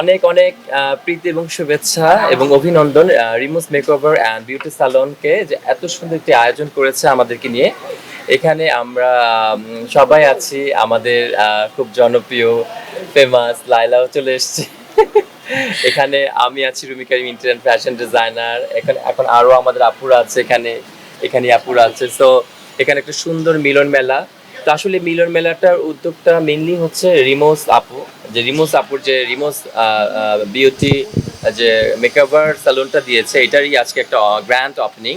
অনেক অনেক প্রীতি এবং শুভেচ্ছা এবং অভিনন্দন রিমোস মেকওভার অ্যান্ড বিউটি সালনকে যে এত সুন্দর একটি আয়োজন করেছে আমাদেরকে নিয়ে। এখানে আমরা সবাই আছি, আমাদের খুব জনপ্রিয় ফেমাস লাইলাও চলে এসেছে। এখানে আমি আছি রুমিকা ইন্টার ফ্যাশন ডিজাইনার। এখানে, এখন আরও আমাদের আপুরা আছে এখানে এখানে আপুরা আছে। তো এখানে একটা সুন্দর মিলন মেলা। তো আসলে মিলন মেলাটার উদ্যোগটা মেনলি হচ্ছে রিমোস আপু। যে রিমোস আপুর যে রিমোস বিউটি যে মেকআপার স্যালুনটা দিয়েছে, এটারই আজকে একটা গ্র্যান্ড ওপেনিং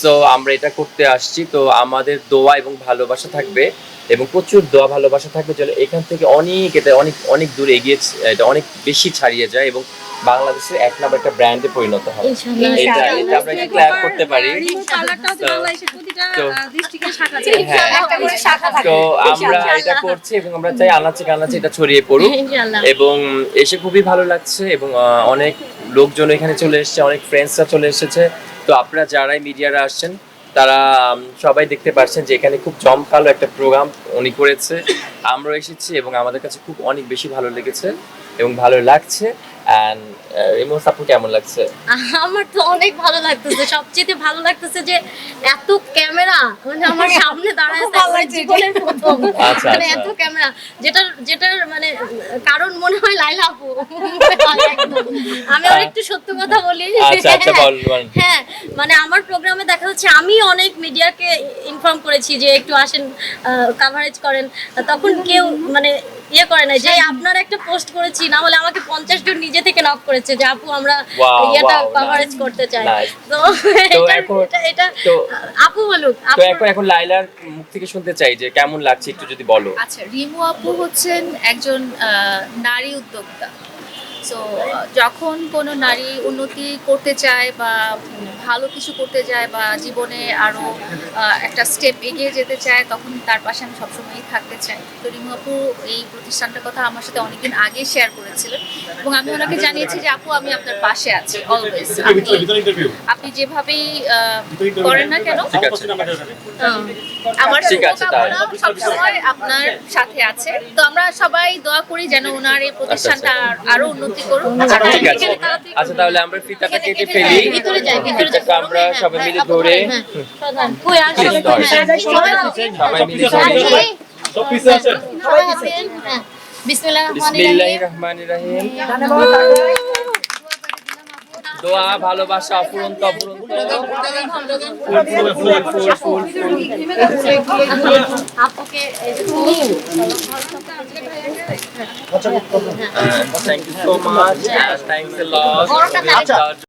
সো আমরা এটা করতে আসছি। তো আমাদের দোয়া এবং ভালোবাসা থাকবে। এবং প্রচুর দোয়া ভালোবাসা থাকবে যেন এখান থেকে অনেক এটা অনেক অনেক দূর এগিয়ে এটা অনেক বেশি ছাড়িয়ে যায় এবং বাংলাদেশের এক নম্বর একটা ব্র্যান্ডে পরিণত হয়। এটা এটা আমরা একটু ক্ল্যাপ করতে পারি। তো- হ্যাঁ তো আমরা এটা করছি এবং আমরা চাই আনাচে কানাচে এটা ছড়িয়ে পড়ুক। এবং এসে খুবই ভালো লাগছে এবং অনেক লোকজন এখানে চলে এসেছে অনেক ফ্রেন্ডসরা চলে এসেছে। তো আপনারা যারাই মিডিয়ারা আসছেন তারা সবাই দেখতে পাচ্ছেন যে এখানে খুব জমকালো একটা প্রোগ্রাম উনি করেছে। আমরা এসেছি এবং আমাদের কাছে খুব অনেক বেশি ভালো লেগেছে এবং ভালো লাগছে। অ্যান্ড রিমোস আপু কেমন লাগছে? আমার তো অনেক ভালো লাগতেছে। সবচেয়ে ভালো লাগতেছে যে এত ক্যামেরা মানে আমার সামনে দাঁড়ায় আছে জীবনের প্রথম। আচ্ছা, মানে আচ্ছা। এত ক্যামেরা যেটার যেটার মানে কারণ মনে হয় লাইলা। আমি আর একটু সত্য কথা বলি। আচ্ছা আচ্ছা বল। হ্যাঁ মানে আমার প্রোগ্রামে দেখা যাচ্ছে আমি অনেক মিডিয়াকে ইনফর্ম করেছি যে একটু আসেন কাভারেজ করেন। তখন কেউ মানে ইয়ে করে না যে আপনার একটা পোস্ট করেছি না হলে আমাকে পঞ্চাশ জন নিজে থেকে করেছে যে আপু আমরা এটা ইয়েটা কভারেজ করতে চাই। তো এটা এটা আপু বলুক তো আপু এখন এখন লাইলার মুখ থেকে শুনতে চাই যে কেমন লাগছে একটু যদি বলো। আচ্ছা রিমু আপু হচ্ছেন একজন আহ, নারী উদ্যোক্তা। সো যখন কোনো নারী উন্নতি করতে চায় বা ভালো কিছু করতে যায় বা জীবনে আরও একটা স্টেপ এগিয়ে যেতে চায় তখন তার পাশে আমি সবসময়ই থাকতে চাই। তো রিমু আপু এই প্রতিষ্ঠানটার কথা আমার সাথে অনেকদিন আগে শেয়ার করেছিলেন এবং আমি ওনাকে জানিয়েছি যে আপু আমি আপনার পাশে আছি অলওয়েজ আপনি যেভাবেই আহ, করেন না কেন আমার শুভকামনা সবসময় আপনার সাথে আছে। তো আমরা সবাই দোয়া করি যেন ওনার এই প্রতিষ্ঠানটা আর- আরও উন্নতি করুক আচ্ছা ঠিক আছে আচ্ছা তাহলে আমরা ফিতাটা কেটে ফেলি ফিতাটা আমরা সবাই মিলে ধরে হ্যাঁ, সবাই-। হ্যাঁ, মিলে ধরে? হ্যাঁ। বিসমিল্লাহির। রহমানির রহিম দোয়া ভালোবাসা অফুরন্ত অফুরন্ত ফুল ফুল ফুল ফুল ফুল ফুল আপুকে Thank you so much. Thanks a lot.